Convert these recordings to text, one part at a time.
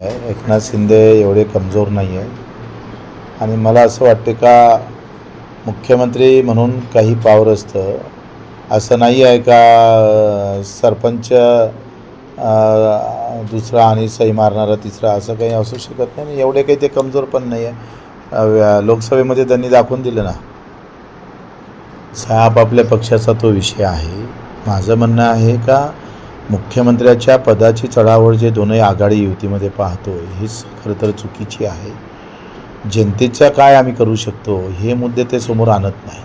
एकनाथ शिंदे एवढे कमजोर नाही आहे आणि मला असं वाटते का मुख्यमंत्री म्हणून काही पावर असतं. असं नाही आहे का सरपंच दुसरा आणि सही मारणारा तिसरा असं काही असू शकत नाही. आणि एवढे काही ते कमजोर पण नाही आहे. लोकसभेमध्ये त्यांनी दाखवून दिलं ना. साहेब आपल्या पक्षाचा तो विषय आहे. माझं म्हणणं आहे का मुख्यमंत्र्याच्या पदाची चढावळ जे दोनही आघाडी युतीमध्ये पाहतो हीच खरं तर चुकीची आहे. जनतेचा काय आम्ही करू शकतो हे मुद्दे ते समोर आणत नाही.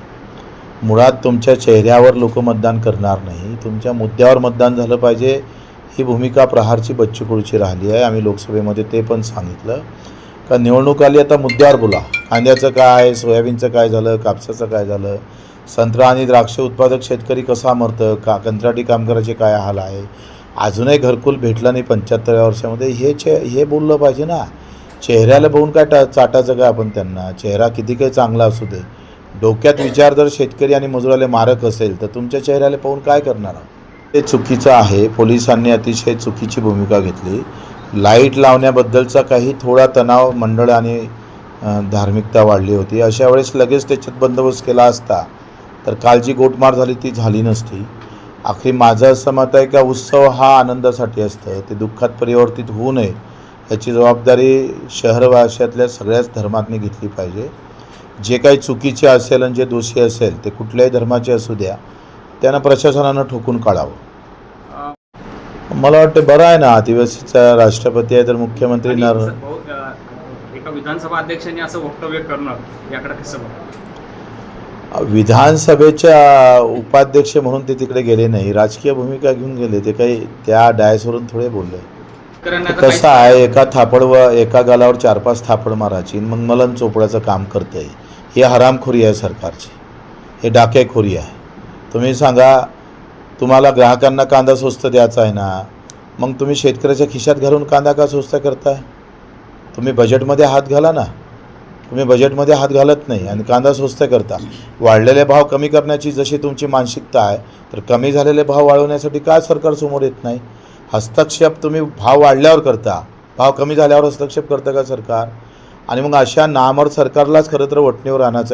मुळात तुमच्या चेहऱ्यावर लोक मतदान करणार नाही. तुमच्या मुद्द्यावर मतदान झालं पाहिजे ही भूमिका प्रहारची बच्चूकुळची राहिली आहे. आम्ही लोकसभेमध्ये ते पण सांगितलं. का निवडणूक आली आता मुद्द्यावर बोला. कांद्याचं काय सोयाबीनचं काय झालं कापसाचं काय झालं? संत्रा आणि द्राक्ष उत्पादक शेतकरी कसा मरतं का कंत्राटी कामगाराचे काय हाल आहे? अजूनही घरकुल भेटलं नाही पंच्याहत्तराव्या वर्षामध्ये. हे चे हे बोललं पाहिजे ना. चेहऱ्याला बघून काय टा चाटायचं काय आपण त्यांना? चेहरा किती काही चांगला असू दे. डोक्यात विचार जर शेतकरी आणि मजुराला मारक असेल तर तुमच्या चेहऱ्याला पाहून काय करणार? ते चुकीचं आहे. पोलिसांनी अतिशय चुकीची भूमिका घेतली. लाइट लावण्याबद्दलचा काही थोडा तणाव मंडळ आणि धार्मिकता वाढली होती. अशा वेळेस लगेच त्याच्यात बंदोबस्त केला असता. तर काल जी गोटमार झाली ती झाली नसती. आखरी माझं असं मत आहे का उत्सव हा आनंदासाठी असतं. ते दुःखात परिवर्तित होऊ नये याची जबाबदारी शहरवाशातल्या सगळ्याच धर्मातनी घेतली पाहिजे. जे काही चुकीचे असेल आणि जे दोषी असेल ते कुठल्याही धर्माचे असू द्या. त्यांना प्रशासनानं ठोकून काढावं. मला वाटतं बरं आहे ना आदिवासीचा राष्ट्रपती आहे तर मुख्यमंत्री नर एका विधानसभा अध्यक्षांनी असं वक्तव्य करणं याकडे कसं? विधानसभेच्या उपाध्यक्ष म्हणून ते तिकडे गेले नाही. राजकीय भूमिका घेऊन गेले. ते काही त्या डायसवरून थोडे बोलले. कसं आहे एका थापड व एका गालावर चार पाच थापड मारायची मग मलन चोपडाचं काम करतं. ही हरामखोरी आहे सरकारची. हे डाकेखोरी आहे. तुम्ही सांगा तुम्हाला ग्राहकांना कांदा स्वस्त द्यायचा आहे ना? मग तुम्ही शेतकऱ्याच्या खिशात घालून कांदा का स्वस्त करताय? तुम्ही बजेटमध्ये हात घाला ना. तुम्ही बजेटमध्ये हात घालत नाही आणि कांदा स्वस्त करता. वाढलेले भाव कमी करण्याची जशी तुमची मानसिकता आहे तर कमी झालेले भाव वाढवण्यासाठी काय सरकार समोर येत नाही? हस्तक्षेप तुम्ही भाव वाढल्यावर करता. भाव कमी झाल्यावर हस्तक्षेप करता का सरकार? आणि मग अशा नामर सरकारलाच खरं तर वटणीवर आणायचं आहे.